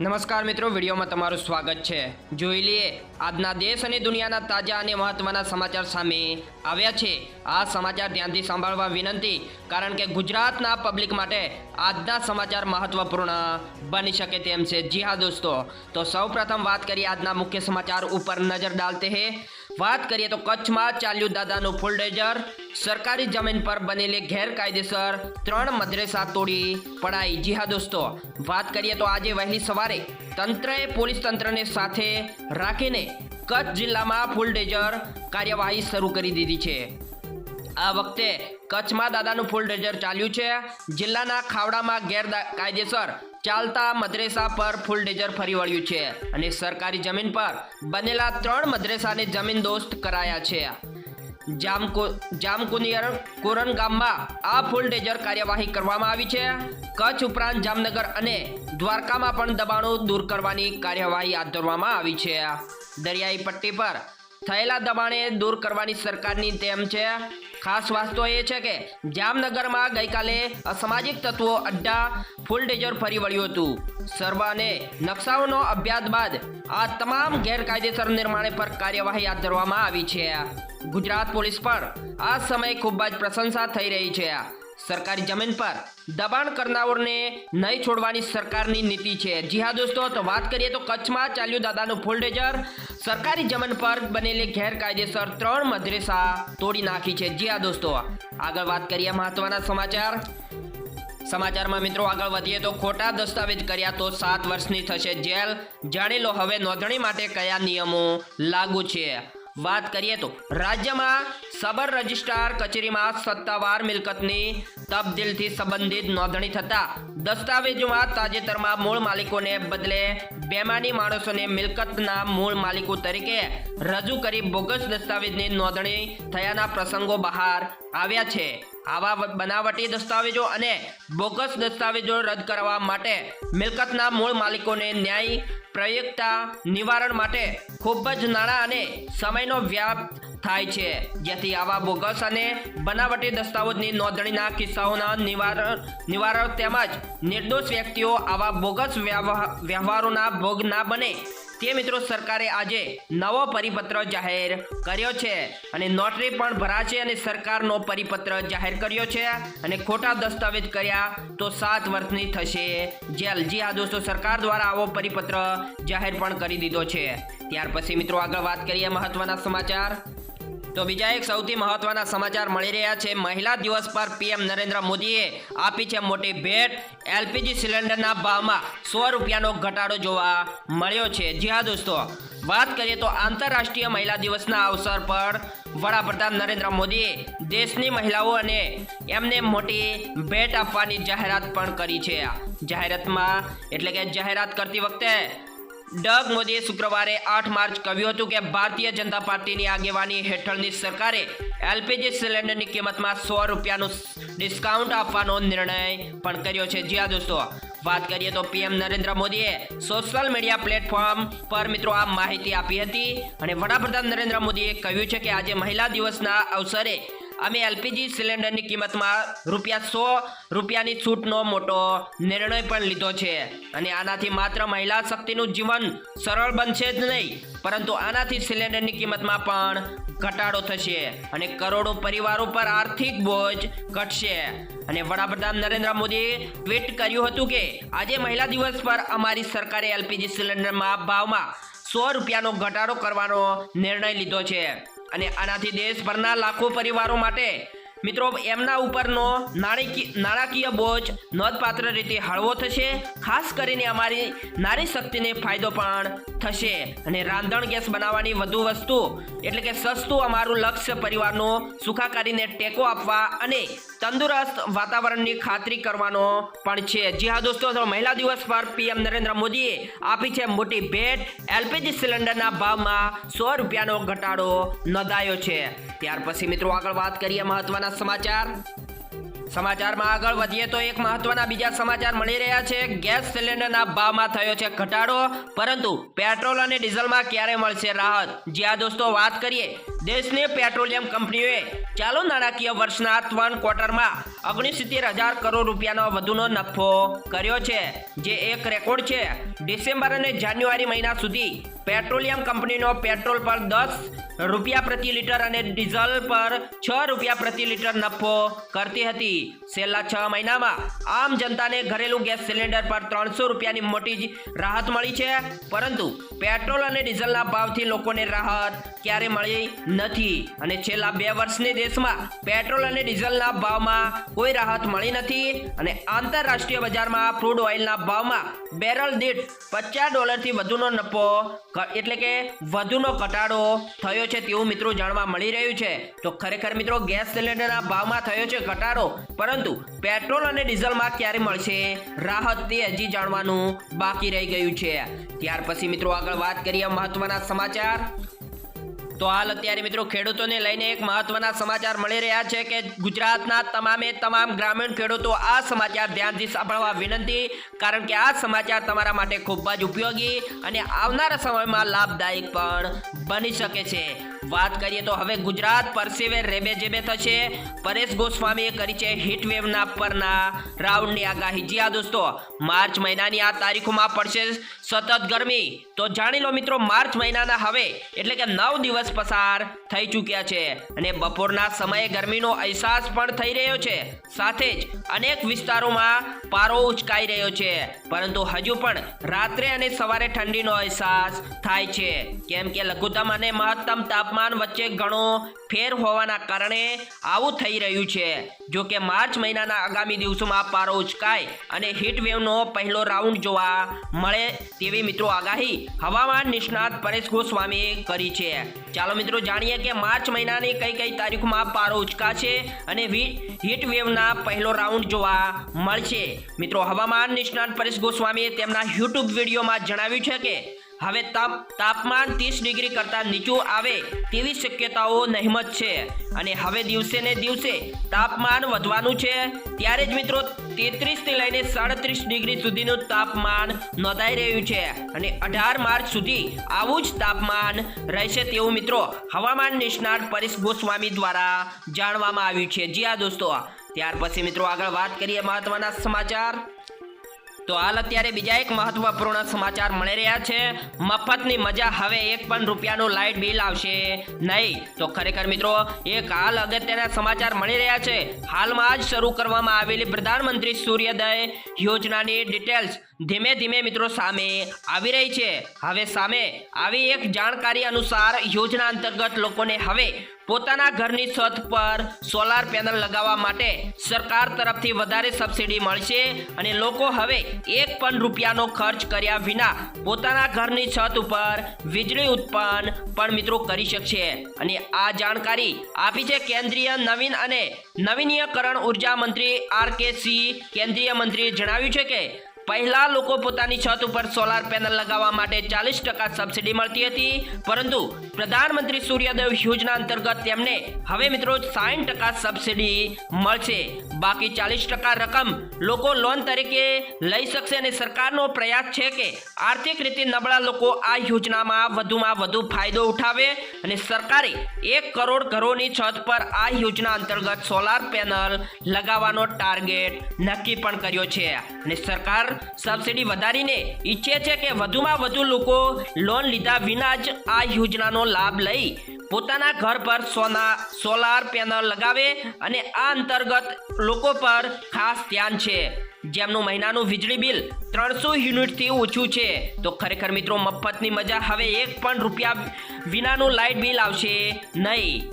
નમસ્કાર મિત્રો, વિડીયોમાં તમારું સ્વાગત છે. જોઈ લઈએ, આજના દેશ અને દુનિયાના તાજા અને મહત્વના સમાચાર સામે આવ્યા છે. આ સમાચાર ધ્યાનથી સાંભળવા વિનંતી, કારણ કે ગુજરાતના પબ્લિક માટે આજના સમાચાર મહત્વપૂર્ણ બની શકે તેમ છે. જી હા, દોસ્તો. તો સૌપ્રથમ વાત કરીએ આજના મુખ્ય સમાચાર ઉપર નજર ડાલતે હે. વાત કરીએ તો કચ્છમાં ચાલ્યું દાદાનું ફુલડેજર સરકારી જમીન પર બનેલી ગેરકાયદેસર ત્રણ મદ્રેસા તોડી પડાઈ. જી હા, દોસ્તો. વાત કરીએ તો આજે વહેલી સવારે તંત્રએ પોલીસ તંત્રને સાથે રાખીને કચ્છ જિલ્લામાં ફૂલડેજર કાર્યવાહી શરૂ કરી દીધી છે. આ વખતે કચ્છમાં દાદાનું ફૂલ ડેજર ચાલ્યું છે. જિલ્લાના ખાવડામાં ગેરકાયદેસર ચાલતા મદ્રેસા પર ફૂલ ડેજર ફરી વળ્યું છે અને સરકારી જમીન પર બનેલા ત્રણ મદ્રેસાને જમીન દોસ્ત કરાયા છે. જામકુ, જામકુનિયર કોરન ગામમાં આ ફૂલ ડેજર કાર્યવાહી કરવામાં આવી છે. કચ્છ ઉપરાંત જામનગર અને દ્વારકામાં પણ દબાણો દૂર કરવાની કાર્યવાહી હાથ ધરવામાં આવી છે. દરિયાઈ પટ્ટી પર થયેલા દબાણે દૂર કરવાની સરકારની તેમ છે. ખાસ વાસ્તો એ છે કે જામનગરમાં ગઈકાલે અસામાજિક તત્વો અડ્ડા ફૂલ ડેજર ફરી વળ્યું હતું. સર્વ અને નકશાઓનો અભ્યાસ બાદ આ તમામ ગેરકાયદેસર નિર્માણે પર કાર્યવાહી હાથ ધરવામાં આવી છે. ગુજરાત પોલીસ પર આ સમયે ખૂબ જ પ્રશંસા થઈ રહી છે. સરકારી જમીન પર દબાણ કરનારોને નહીં છોડવાની સરકારની નીતિ છે. જી હા દોસ્તો, તો વાત કરીએ તો કચ્છમાં ચાલ્યું દાદાનું ફોલ્ડેજર. સરકારી જમીન પર બનેલી ગેરકાયદેસર ત્રણ મદ્રેસા તોડી નાખી છે. જી હા દોસ્તો, આગળ વાત કરીએ મહત્વના સમાચાર. સમાચારમાં મિત્રો આગળ વધીએ તો ખોટા દસ્તાવેજ કર્યા તો સાત વર્ષની થશે જેલ. જાણી લો હવે નોંધણી માટે કયા નિયમો લાગુ છે. વાત કરીએ તો રાજ્યમાં સબર રજિસ્ટ્રાર કચેરીમાં સત્તાવાર મિલકતની તબદીલથી સંબંધિત નોંધણી થતા દસ્તાવેજોમાં તાજેતરમાં મૂળ માલિકોને બદલે બેમાની માણસોને મિલકતના મૂળ માલિકો તરીકે રજૂ કરી બોગસ દસ્તાવેજની નોંધણી થયાના પ્રસંગો બહાર આવ્યા છે. આવા બનાવટી દસ્તાવેજો અને બોગસ દસ્તાવેજો રદ કરવા માટે મિલકતના મૂળ માલિકોને ન્યાય પ્રયુક્તા નિવારણ માટે ખૂબ જ નાણાં અને સમયનો વ્યાપ થાય છે. જેથી આવા બોગસ અને બનાવટી દસ્તાવેજની નોંધણીના કિસ્સાઓના નિવારણ નિવારણ તેમજ નિર્દોષ વ્યક્તિઓ આવા બોગસ વ્યવહાર- વ્યવહારોના ભોગ ના બને. તે મિત્રો સરકારે આજે નવો પરિપત્ર જાહેર કર્યો છે અને નોટરી પણ ભરાશે અને સરકારનો પરિપત્ર જાહેર કર્યો છે અને ખોટા દસ્તાવેજ કર્યા તો સાત વર્ષની થશે જેલ. જી હા દોસ્તો, સરકાર દ્વારા આવો પરિપત્ર જાહેર પણ કરી દીધો છે. ત્યાર પછી મિત્રો આગળ વાત કરીએ મહત્વના સમાચાર. તો બીજા એક સૌથી મહત્વના સમાચાર મળી રહ્યા છે. મહિલા દિવસ પર પીએમ નરેન્દ્ર મોદીએ આપી છે મોટી ભેટ. એલપીજી સિલિન્ડરના ભાવમાં સો રૂપિયાનો ઘટાડો જોવા મળ્યો છે. જી હા દોસ્તો, વાત કરીએ તો આંતરરાષ્ટ્રીય મહિલા દિવસના અવસર પર વડાપ્રધાન નરેન્દ્ર મોદીએ દેશની મહિલાઓ અને એમને મોટી ભેટ આપવાની જાહેરાત પણ કરી છે. જાહેરાતમાં, એટલે કે જાહેરાત કરતી વખતે ડગ મોદીએ શુક્રવારે આઠ માર્ચ કહ્યું હતું કે ભારતીય જનતા પાર્ટીની આગેવાની હેઠળની સરકારે એલપીજી સિલિન્ડરની કિંમતમાં સો રૂપિયાનું ડિસ્કાઉન્ટ આપવાનો નિર્ણય પણ કર્યો છે. જી હા દોસ્તો, વાત કરીએ તો પીએમ નરેન્દ્ર મોદીએ સોશિયલ મીડિયા પ્લેટફોર્મ પર મિત્રો આ માહિતી આપી હતી અને વડાપ્રધાન નરેન્દ્ર મોદીએ કહ્યું છે કે આજે મહિલા દિવસના અવસરે અમે એલપીજી સિલિન્ડરની કિંમતમાં રૂપિયા સો રૂપિયાની છૂટનો મોટો નિર્ણય પણ લીધો છે. અને આનાથી માત્ર મહિલા શક્તિનું જીવન સરળ બનશે જ નહીં, પરંતુ આનાથી સિલિન્ડરની કિંમતમાં પણ ઘટાડો થશે અને કરોડો પરિવારો પર આર્થિક બોજ ઘટશે. અને વડાપ્રધાન નરેન્દ્ર મોદીએ ટ્વીટ કર્યું હતું કે, આજે મહિલા દિવસ પર અમારી સરકારે એલપીજી સિલિન્ડરમાં ભાવમાં સો રૂપિયાનો ઘટાડો કરવાનો નિર્ણય લીધો છે. અને આનાથી દેશભરના લાખો પરિવારો માટે, મિત્રો, એમના ઉપરનો નાણાકીય બોજ નોંધપાત્ર રીતે હળવો થશે. ખાસ કરીને અમારી નારી શક્તિને ફાયદો પણ થશે. અને રાંધણ ગેસ બનાવવાની વધુ વસ્તુ, એટલે કે સસ્તું અમારું લક્ષ્ય પરિવારનો સુખાકારીને ટેકો આપવા અને તંદુરસ્ત વાતાવરણની ખાતરી કરવાનો પણ છે. જી હા દોસ્તો મહિલા દિવસ પર પીએમ નરેન્દ્ર મોદીએ આપી છે મોટી ભેટ. એલપીજી સિલિન્ડરના ભાવમાં સો રૂપિયાનો ઘટાડો નોંધાયો છે. ત્યાર પછી મિત્રો આગળ વાત કરીએ મહત્વના સમાચાર. સમાચારમાં આગળ વધીએ તો એક મહત્વના બીજા સમાચાર મળી રહ્યા છે. ગેસ સિલિન્ડરના ભાવમાં થયો છે ઘટાડો, પરંતુ પેટ્રોલ અને ડીઝલમાં ક્યારે મળશે રાહત? જ્યાં દોસ્તો, વાત કરીએ દેશની પેટ્રોલિયમ કંપનીઓએ ચાલુ નાણાકીય વર્ષના ત્રણ ક્વાર્ટરમાં ઓગણસિત્તેર હજાર કરોડ રૂપિયાનો વધુનો નફો કર્યો છે, જે એક રેકોર્ડ છે. ડિસેમ્બર અને જાન્યુઆરી મહિના સુધી પેટ્રોલિયમ કંપનીનો પેટ્રોલ પર દસ રૂપિયા પ્રતિ લીટર અને ડીઝલ પર છ રૂપિયા પ્રતિ લીટર નફો કરતી હતી. છેલ્લા છ મહિનામાં આમ જનતાને ઘરેલું ગેસ સિલિન્ડર પર ત્રણસો રૂપિયાની મોટી રાહત મળી છે. પરંતુ પેટ્રોલ અને ડીઝલના ભાવથી લોકોને રાહત ક્યારે મળી નથી. અને છેલ્લા બે વર્ષની દેશમાં પેટ્રોલ અને ડીઝલના ભાવમાં કોઈ રાહત મળી નથી અને આંતરરાષ્ટ્રીય બજારમાં ક્રૂડ ઓઇલના ભાવમાં બેરલ દીઠ પચાસ ડોલરથી વધુનો નફો એટલે કે વધુનો ઘટાડો થયો છે તેવું મિત્રો જાણવા મળી રહ્યું છે. તો ખરેખર મિત્રો, ગેસ સિલિન્ડરના ભાવમાં થયો છે ઘટાડો, પરંતુ પેટ્રોલ અને ડીઝલમાં ક્યારે મળશે? રાહત તે હજી જાણવાનું બાકી રહી ગયું છે. ત્યાર પછી મિત્રો આગળ વાત કરીએ મહત્વના સમાચાર. તો હાલ અત્યારે મિત્રો ખેડૂતોને લઈને એક મહત્વના સમાચાર મળી રહ્યા છે કે ગુજરાતના તમામે તમામ ગ્રામીણ ખેડૂતો આ સમાચાર ધ્યાનથી સાંભળવા વિનંતી, કારણ કે આ સમાચાર તમારા માટે ખૂબ જ ઉપયોગી અને આવનારા સમયમાં લાભદાયક પણ બની શકે છે. વાત કરીએ તો હવે ગુજરાત પરસેવે રેબે જેબે થશે. પરેશ ગોસ્વામીએ કરી છે હીટ વેવના પરના રાઉન્ડની આગાહી. જી હા દોસ્તો, માર્ચ મહિનાની આ તારીખોમાં પડશે સતત ગરમી. તો જાણી લો મિત્રો, માર્ચ મહિનાના હવે એટલે કે નવ દિવસ પસાર થઈ ચૂક્યા છે. અને બપોરના સમયે ગરમીનો અહેસાસ પણ થઈ રહ્યો છે. સાથે જ અનેક વિસ્તારોમાં પારો ઉચકાઈ રહ્યો છે. પરંતુ હજુ પણ રાત્રે અને સવારે ઠંડીનો અહેસાસ થાય છે. કેમ કે લઘુત્તમ અને મહત્તમ તાપમાન વચ્ચે ઘણો ફેર હોવાના કારણે આવું થઈ રહ્યું છે. જો કે માર્ચ મહિનાના આગામી દિવસોમાં પારો ઉચકાય અને વેવનો પહેલો રાઉન્ડ જોવા મળે તેવી મિત્રો આગાહી હવામાન નિષ્ણાત પરેશ ગોસ્વામીએ કરી છે. ચાલો મિત્રો જાણીએ કે માર્ચ મહિનાની કઈ કઈ તારીખોમાં પારો ઉચકાશે અને હીટ વેવના પહેલો રાઉન્ડ જોવા મળશે. મિત્રો હવામાન નિષ્ણાત પરેશ ગોસ્વામીએ તેમના યુટ્યુબ વિડીયોમાં જણાવ્યું છે કે હવે તાપ, તાપમાન ત્રીસ ડિગ્રી કરતાં નીચું આવે તેવી શક્યતાઓ નહીમત છે. અને હવે દિવસે ને દિવસે તાપમાન વધવાનું છે. ત્યારે જ મિત્રો તેત્રીસથી લઈને સાડત્રીસ ડિગ્રી સુધીનું તાપમાન નોંધાઈ રહ્યું છે. અને અઢાર માર્ચ સુધી આવું જ તાપમાન રહેશે તેવું મિત્રો હવામાન નિષ્ણાત પરેશ ગોસ્વામી દ્વારા જાણવામાં આવ્યું છે. જી હા દોસ્તો. ત્યાર પછી મિત્રો આગળ વાત કરીએ મહત્વના સમાચાર. તો હાલ અત્યારે બીજા એક મહત્વપૂર્ણ સમાચાર મળી રહ્યા છે. મફતની મજા હવે એક પણ રૂપિયાનું લાઇટ બિલ આવશે નહીં. તો ખરેખર મિત્રો, એક હાલ અગત્યના સમાચાર મળી રહ્યા છે. હાલમાં જ શરૂ કરવામાં આવેલી પ્રધાનમંત્રી સૂર્યોદય યોજનાની ડિટેલ્સ ધીમે ધીમે મિત્રો સામે આવી રહી છે. હવે સામે આવી એક જાણકારી અનુસાર યોજના અંતર્ગત લોકોને હવે પોતાના ઘરની છત પર સોલાર પેનલ લગાવવા માટે સરકાર તરફથી વધારે સબસિડી મળશે અને લોકો હવે એક પણ રૂપિયાનો ખર્ચ કર્યા વિના પોતાના ઘરની છત ઉપર વીજળી ઉત્પન્ન પણ મિત્રો કરી શકશે. અને આ જાણકારી આપી છે કેન્દ્રીય નવીન અને નવીનીકરણ ઊર્જા મંત્રી આર કે સિંહ કેન્દ્રીય મંત્રીએ જણાવ્યું છે કે પહેલા લોકો પોતાની છત ઉપર સોલાર પેનલ લગાવવા માટે ચાલીસ ટકા સબસિડી મળતી હતી. પરંતુ પ્રધાનમંત્રી સૂર્યોદય યોજના અંતર્ગત તેમને હવે મિત્રો સાઠ ટકા સબસિડી મળશે. બાકી ચાલીસ ટકા રકમ લોકો લોન તરીકે લઈ શકશે અને સરકારનો પ્રયાસ છે કે આર્થિક રીતે નબળા લોકો આ યોજનામાં વધુમાં વધુ ફાયદો ઉઠાવે અને સરકારે એક કરોડ ઘરોની છત પર આ યોજના અંતર્ગત સોલાર પેનલ લગાવવાનો ટાર્ગેટ નક્કી પણ કર્યો છે. અને સરકાર સબસિડી વધારીને ઈચ્છે છે કે વધુમાં વધુ લોકો લોન લીધા વિના જ આ યોજનાનો લાભ લઈ પોતાના ઘર પર સોના સોલાર પેનલ લગાવે અને આ અંતર્ગત લોકો પર ખાસ ધ્યાન છે. જેમનું મહિનાનું વીજળી બિલ ત્રણસો યુનિટથી ઓછું છે. તો ખરેખર મિત્રો મફતની મજા હવે એક પણ રૂપિયા વિનાનું લાઇટ બિલ આવશે નહીં.